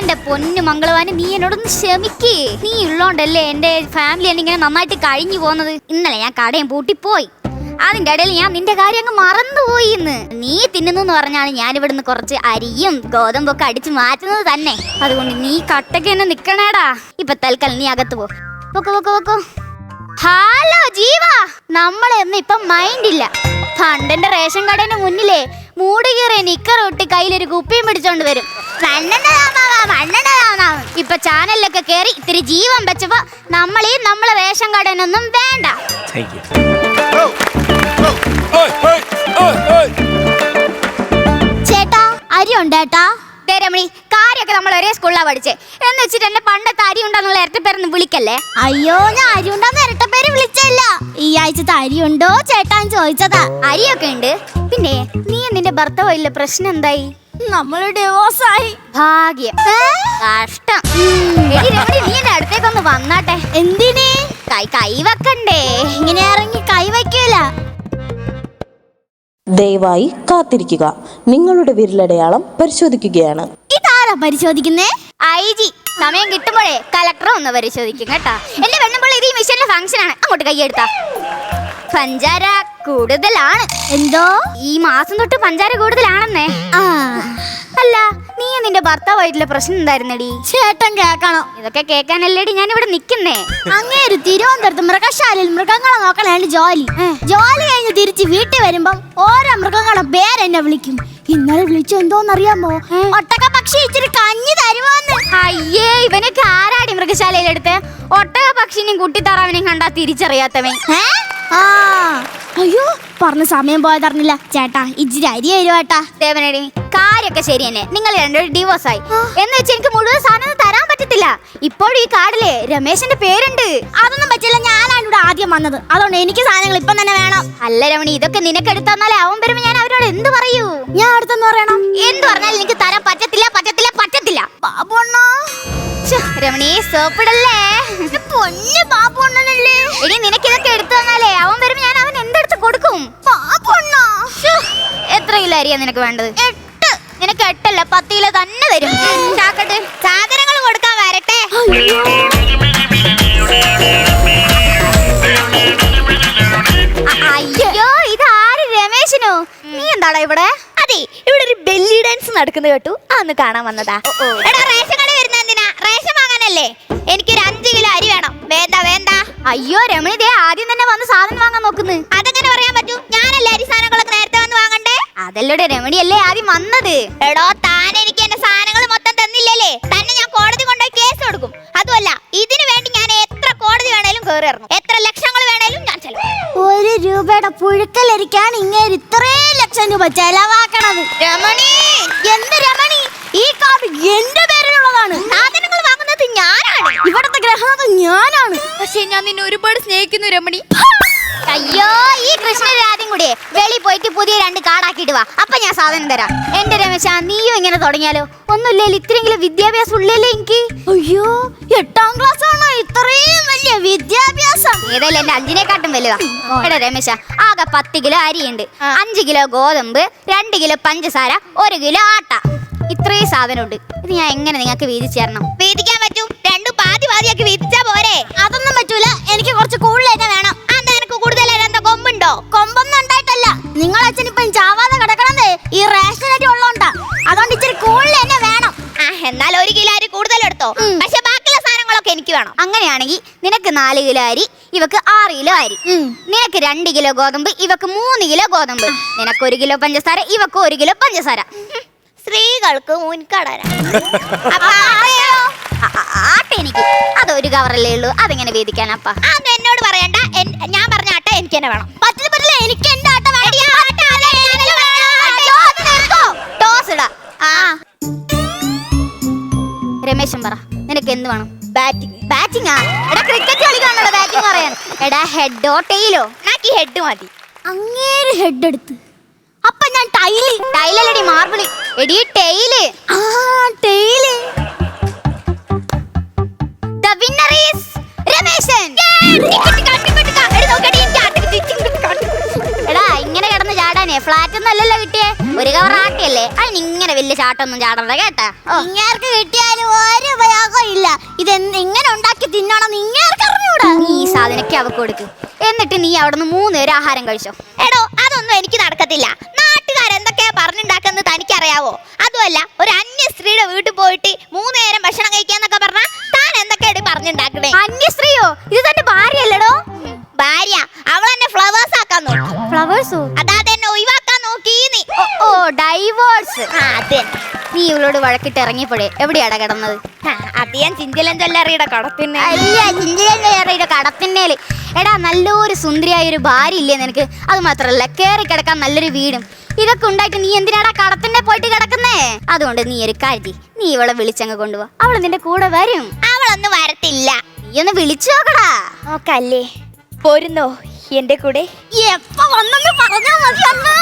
എന്റെ പൊന്നു മംഗളവാന് നീ എന്നോടൊന്ന് ക്ഷമിക്കേ. നീ ഉള്ളോണ്ടല്ലേ എന്റെ ഫാമിലി എന്നെ ഇങ്ങനെ നന്നായിട്ട് കഴിഞ്ഞു പോകുന്നത് ഇന്നലെ ഞാൻ കടയും പൂട്ടിപ്പോയി അതിന്റെ ഇടയിൽ ഞാൻ നിന്റെ കാര്യം അങ്ങ് മറന്നുപോയി ഇന്ന്. നീ തിന്നുന്നു പറഞ്ഞാണ് ഞാൻ ഇവിടുന്ന് കുറച്ച് അരിയും ഗോതമ്പൊക്കെ അടിച്ചു മാറ്റുന്നത് തന്നെ. അതുകൊണ്ട് നീ കട്ടക്ക് തന്നെ നിക്കണേടാ. ഇപ്പൊ തൽക്കാലം നീ അകത്ത് പോ. പൊക്കോ പൊക്കോ പൊക്കോ. ഹലോ ജീവ! നമ്മളെ ഒന്നും ഇപ്പൊ മൈൻഡ് ഇല്ല. പണ്ടെന്റെ റേഷൻ കടേന്റെ മുന്നിലേ മൂട് കീറിയ നിക്കർ ഒട്ടി കയ്യിലൊരു കുപ്പിയും പിടിച്ചോണ്ട് വരും. ഇപ്പൊ ചാനലിലൊക്കെ കേറി ഇത്തിരി ജീവൻ വെച്ചപ്പോ നമ്മളീ നമ്മളെ വേഷം കടനൊന്നും വേണ്ട. ചേട്ടാ അരി ഉണ്ടേട്ടാ? രമണി കാര്യമൊക്കെ നമ്മൾ ഒരേ സ്കൂളിലാ പഠിച്ചേ. എന്ന് വെച്ചിട്ട് എന്നെ പണ്ടത്തെ അരി ഉണ്ടെന്നുള്ള ഇരട്ടപ്പേരൊന്ന് വിളിക്കല്ലേ? അയ്യോ ഞാൻ അരി ഉണ്ടെന്ന് ഇരട്ട പേര് വിളിച്ചില്ല ഈ ആഴ്ചത്തെ അരി ഉണ്ടോ ചേട്ടാൻ ചോദിച്ചതാ. അരിയൊക്കെ ഉണ്ട്. പിന്നെ നീ നിന്റെ ഭർത്താവില്ല പ്രശ്നം എന്തായി? നമ്മൾ ഡിവോഴ്സ് ആയി. ഭാഗ്യം. കഷ്ടം. നീ എന്റെ അടുത്തേക്കൊന്ന് വന്നാട്ടെ. എന്തിനേ? കൈ കൈ വെക്കണ്ടേ. ഇങ്ങനെ ഇറങ്ങി കൈവയ്ക്കൂല ദയവായി കാത്തിരിക്കുക. നിങ്ങളുടെ വിരലടയാളം പരിശോധിക്കുകയാണ്. ഇതാരാ പരിശോധിക്കുന്നേ? ഐ ജി സമയം കിട്ടുമ്പോഴേ കലക്ടർ ഒന്ന് പരിശോധിക്കും കേട്ടാ. എന്റെ പെണ്ണുമ്പോൾ ഇത് ഈ മിഷന്റെ ഫംഗ്ഷൻ ആണ്. അങ്ങോട്ട് കൈയെടുത്താ. പഞ്ചാര കൂടുതലാണ്. എന്തോ? ഈ മാസം തൊട്ട് പഞ്ചാര കൂടുതലാണെന്നേ. അല്ല നീ നിന്റെ ഭർത്താവായിട്ടുള്ള പ്രശ്നം എന്തായിരുന്നടി? ചേട്ടൻ കേക്കണം ഇതൊക്കെ കേക്കാനല്ലേടി ഞാൻ ഇവിടെ നിക്കുന്നേ? അങ്ങേര് തിരുവനന്തപുരത്ത് മൃഗശാലയിൽ മൃഗങ്ങളെ നോക്കലാണ് ജോലി. ജോലി കഴിഞ്ഞ് തിരിച്ച് വീട്ടിൽ വരുമ്പം ഓരോ മൃഗങ്ങളുടെ പേരെന്നെ വിളിക്കും. ഇന്നലെ വിളിച്ചു എന്തോന്നറിയാമോ? ഒട്ടക പക്ഷി ഇച്ചിരി കഞ്ഞി തരുമോന്ന് അയ്യേ ആരാടി മൃഗശാലയിലെടുത്ത് ഒട്ടക പക്ഷിനെയും കുട്ടിത്താറാവിനെയും കണ്ടാ തിരിച്ചറിയാത്തവൻ. ആ. അയ്യോ പറഞ്ഞ സമയം പോയതറിഞ്ഞില്ല ചേട്ടാ ഇച്ചിരി അരി തരുവാട്ടാ ദേവനടി കാര്യൊക്കെ ശരി തന്നെ നിങ്ങൾ രണ്ടുപേരും ഡിവോഴ്സ് ആയി. എന്ന് വെച്ച് എനിക്ക് മുഴുവൻ സാധനം തരാൻ പറ്റത്തില്ല. ഇപ്പോഴും ഈ കാർഡിലെ രമേശന്റെ പേരുണ്ട്. അതൊന്നും പറ്റില്ല ഞാനാണ് ഇവിടെ ആദ്യം വന്നത്. അതുകൊണ്ട് എനിക്ക് സാധനങ്ങൾ ഇപ്പം തന്നെ വേണം. അല്ല രമണി ഇതൊക്കെ നിനക്ക് എടുത്തന്നാലേ അവൻ വരുമ്പോ ഞാൻ അവരോട് എന്ത് പറയൂ? ഞാൻ അടുത്തെന്ന് പറയണം. എന്ത് പറഞ്ഞാൽ എനിക്ക് തരാൻ പറ്റത്തില്ല പറ്റത്തില്ല പറ്റത്തില്ല. ബാബുണ്ണോ രമണി സോപ്പിടല്ലേ? പൊന്ന് ബാബുണ്ണനല്ലേ ഇനി നിനക്ക് ഇതൊക്കെ എടുത്തു തന്നാലേ അവൻ വരുമ്പോ ഞാൻ അവൻ എന്തെടുത്ത് കൊടുക്കും? ബാബുണ്ണോ എത്ര കിലോ അരിയാ നിനക്ക് വേണ്ടത്? എട്ട്. നിനക്ക് എട്ടല്ല പത്ത് കിലോ എന്താടാ ഇവിടെ? അതെ ഇവിടെ ഒരു ബെല്ലി ഡാൻസ് നടക്കുന്നത് കേട്ടു. അന്ന് കാണാൻ വന്നതാ. എടാ റേഷൻ കട വരുന്ന എന്തിനാ? റേഷൻ വാങ്ങാനല്ലേ? എനിക്ക് ഒരു അഞ്ച് കിലോ അരി വേണം. വേണ്ട വേണ്ട. അയ്യോ രമണി ദേ ആദ്യം തന്നെ വന്ന് സാധനം വാങ്ങാൻ നോക്കുന്നു. അതെങ്ങനെ പറയാൻ പറ്റൂ? ഞാനല്ലേ അരി സാധനങ്ങളൊക്കെ നേരത്തെ വന്ന് വാങ്ങണ്ടേ? അതല്ലോടെ രമണി അല്ലേ ആദ്യം വന്നത്? എടോ താൻ എനിക്ക് എന്റെ സാധനങ്ങൾ മൊത്തം തന്നില്ലല്ലേ? തന്നെ ഞാൻ കോടതി കൊണ്ടുപോയി കേസ് കൊടുക്കും. അതുമല്ല ഇതിനു വേണ്ടി ഞാൻ എത്ര കോടതി വേണേലും കയറി ഇറങ്ങും. എത്ര ചെലവ് ഒരു രൂപയുടെ പുഴുക്കലരിക്കാൻ ഇങ്ങനെ ഇത്രയും ലക്ഷം രൂപ ചെലവാക്കണത്. രമണി എന്ത് രമണി? ഈ കാർഡ് എന്റെ പേരിലുള്ളതാണ്. സാധനങ്ങൾ വാങ്ങുന്നത് ഞാനാണ്. ഇവിടത്തെ ഗ്രഹണത് ഞാനാണ്. പക്ഷെ ഞാൻ നിന്നെ ഒരുപാട് സ്നേഹിക്കുന്നു രമണി. അയ്യോ ഈ ആദ്യം കൂടി വെളി പോയിട്ട് പുതിയ രണ്ട് കാർഡാക്കിയിട്ട് വാ. അപ്പൊ ഞാൻ സാധനം തരാം. എന്റെ രമേശ നീയോ ഇങ്ങനെ തുടങ്ങിയാലോ? ഒന്നുമില്ലേ ഇത്രയെങ്കിലും വിദ്യാഭ്യാസം ഉള്ളല്ലേ എനിക്ക്? അയ്യോ എട്ടാം ക്ലാസ് ആണോ? ഇത്രയും വലിയ വിദ്യാഭ്യാസം. ഏതായാലും എന്റെ അഞ്ചിനെക്കാട്ടും വലുതാ. എടാ രമേശ ആകെ പത്ത് കിലോ അരിയുണ്ട്. അഞ്ച് കിലോ ഗോതമ്പ് രണ്ട് കിലോ പഞ്ചസാര ഒരു കിലോ ആട്ട. ഇത്രയും സാധനമുണ്ട്. ഇത് ഞാൻ എങ്ങനെ നിങ്ങൾക്ക് വീതിച്ചു തരണം? വീതിക്കാൻ പറ്റും. രണ്ടും പാതി പാതിയാക്കി വീതിച്ചാ പോരെ. ഒരു കിലോ അരി കൂടുതൽ എടുത്തോ. പക്ഷെ ബാക്കിയുള്ള സാധനങ്ങളൊക്കെ എനിക്ക് വേണം. അങ്ങനെയാണെങ്കിൽ നിനക്ക് നാല് കിലോ അരി ഇവക്ക് ആറ് കിലോ അരി. നിനക്ക് രണ്ട് കിലോ ഗോതമ്പ് ഇവക്ക് മൂന്ന് കിലോ ഗോതമ്പ്. നിനക്ക് ഒരു കിലോ പഞ്ചസാര ഇവക്ക് ഒരു കിലോ പഞ്ചസാര. സ്ത്രീകൾക്ക് മുൻകടന അപ്പൊ ആട്ടയോ? ആ- ആ- ആട്ട എനിക്ക്. അത് കവറല്ലേ ഉള്ളൂ. അതെങ്ങനെ വേദിക്കാനപ്പ എന്നോട് പറയണ്ട. ഞാൻ പറഞ്ഞ ആട്ട എനിക്ക് തന്നെ വേണം. പറ്റില്ല പറ്റില്ല. എനിക്ക് എന്റെ ആട്ട? ടോസ് ഇടാ. ആ. രമേശൻ പറ. നിനക്ക് എന്ത് വേണം? ബാറ്റിംഗ് ബാറ്റിംഗ് ആ? എടാ ക്രിക്കറ്റ് കളിക്കാണല്ലോ ബാറ്റിംഗ് പറയാൻ. എടാ ഹെഡോ ടെയിലോ നാക്ക് ഹെഡ് മതി. അങ്ങേര് ഹെഡ് എടുത്ത്. അപ്പൊ ഞാൻ ടൈൽ ടൈലല്ലടി മാർബിൾ എടി ടെയിൽ ആ tail the winner is Rameshan. എടാ ഇങ്ങനെ കിടന്ന് ചാടാനേ ഫ്ലാറ്റ് ഒന്നും അല്ലല്ലോ കിട്ടിയേ. ഒരു കവർ ആട്ടിയല്ലേ? അതിന് വലിയ ചാട്ടൊന്നും ചാടണ്ട കേട്ടാ? ഇങ്ങേർക്ക് കിട്ടിയാലും ഇല്ല. ഇത് എങ്ങനെ ഉണ്ടാക്കി തിന്നണം ഇങ്ങേർക്ക് അറിഞ്ഞൂടാ? നീ ഈ സാധനക്ക് അവക്ക് കൊടുക്ക്. എന്നിട്ട് നീ അവിടുന്ന് മൂന്ന് പേര് ആഹാരം കഴിച്ചോ. എടോ അതൊന്നും എനിക്ക് നടക്കത്തില്ല. നാട്ടുകാരെന്തൊക്കെയാ പറഞ്ഞുണ്ടാക്കുന്നത് തനിക്കറിയാവോ? അതുമല്ല ഒരു അന്യ സ്ത്രീയുടെ വീട്ടിൽ പോയിട്ട് മൂന്ന് നേരം ഭക്ഷണം കഴിക്കാന്നൊക്കെ പറഞ്ഞാൽ താൻ എന്തൊക്കെയാണ് പറഞ്ഞുണ്ടാക്കണേ? അന്യ സ്ത്രീയോ? ഇത് തന്റെ ഭാര്യയല്ലടോ. നീ വഴക്കിട്ട് ഇറങ്ങിയപ്പോഴേ എവിടെയാടാ കിടന്നത്? അത് ഞാൻ ചിഞ്ചലൻ ചൊല്ലറിയുടെ കടത്തിന് അല്ല ചിഞ്ചിയുടെ കടത്തിന്നേൽ. എടാ നല്ലൊരു സുന്ദരിയായ ഒരു ഭാര്യ ഇല്ലേ നിനക്ക്? അത് മാത്രല്ല കയറി കിടക്കാൻ നല്ലൊരു വീടും. ഇതൊക്കെ ഉണ്ടായിട്ട് നീ എന്തിനാടാ കടത്തിന്റെ പോയിട്ട് കിടക്കുന്നേ? അതുകൊണ്ട് നീ ഒരു കാര്യം നീ ഇവളെ വിളിച്ചങ്ങ് കൊണ്ടുപോവാ അവൾ നിന്റെ കൂടെ വരും. അവളൊന്നും വരത്തില്ല. നീ ഒന്ന് വിളിച്ചു നോക്കടാ. നോക്കല്ലേ പോരുന്നോ എന്റെ കൂടെ? എപ്പ വന്നെന്ന് പറഞ്ഞാ മതി അന്ന്